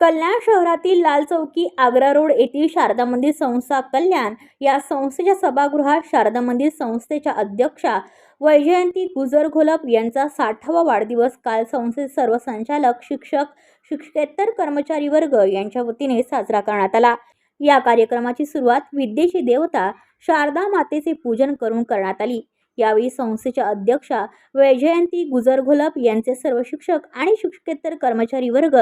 कल्याण शहरातील लाल चौकी आग्रा रोड येथील शारदा मंदिर संस्था कल्याण या संस्थेच्या सभागृहात शारदा मंदिर संस्थेच्या अध्यक्षा वैजयंती गुजर घोलप यांचा साठावा वाढदिवस काल संस्थेचे सर्व संचालक शिक्षक शिक्षकेतर कर्मचारी वर्ग यांच्या वतीने साजरा करण्यात आला. या कार्यक्रमाची सुरुवात विद्येची देवता शारदा मातेचे पूजन करून करण्यात आली. यावेळी संस्थेच्या अध्यक्षा वैजयंती गुजर घोलप यांचे सर्व शिक्षक आणि शिक्षकेतर कर्मचारी वर्ग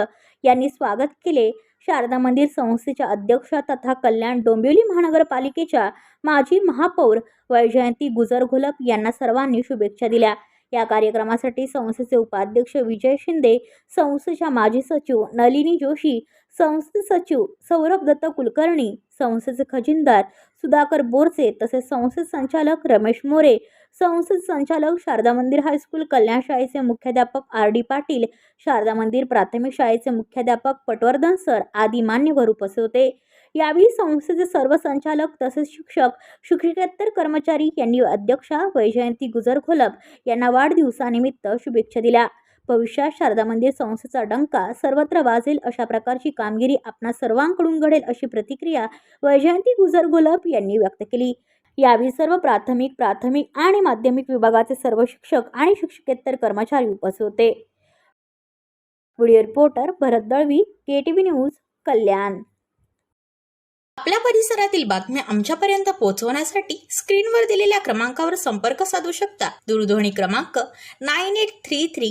यांनी स्वागत केले. शारदा मंदिर संस्थेच्या अध्यक्षा तथा कल्याण डोंबिवली महानगरपालिकेच्या माजी महापौर वैजयंती गुजर घोलप यांना सर्वांनी शुभेच्छा दिल्या. या कार्यक्रमासाठी संस्थेचे उपाध्यक्ष विजय शिंदे संस्थेच्या माजी सचिव नलिनी जोशी संस्थे सचिव सौरभ दत्त कुलकर्णी संस्थेचे खजिनदार सुधाकर बोरसे तसेच संस्थे संचालक रमेश मोरे. संस्थेत संचालक शारदा मंदिर हायस्कूल कल्याण शाळेचे मुख्याध्यापक आर डी पाटील शारदा मंदिर प्राथमिक शाळेचे मुख्याध्यापक पटवर्धन सर आदी मान्यवर उपस्थित होते. यावेळी संस्थेचे सर्व संचालक तसेच शिक्षक शिक्षकेतर कर्मचारी यांनी अध्यक्षा वैजयंती गुजर घोलप यांना वाढदिवसानिमित्त शुभेच्छा दिल्या. भविष्यात शारदा मंदिर संस्थेचा डंका सर्वत्र वाजेल अशा प्रकारची कामगिरी आपणा सर्वांकडून घडेल अशी प्रतिक्रिया वैजयंती गुजर गुलाब यांनी व्यक्त केली. यावेळी सर्व प्राथमिक प्राथमिक आणि माध्यमिक विभागाचे सर्व शिक्षक आणि शिक्षकेतर कर्मचारी उपस्थित होते. Video reporter Bharat Dalvi K T news Kalyan. आपल्या परिसरातील बातम्या आमच्यापर्यंत पोहोचवण्यासाठी स्क्रीनवर दिलेल्या क्रमांकावर संपर्क साधू शकता. दूरध्वनी क्रमांक nine eight three three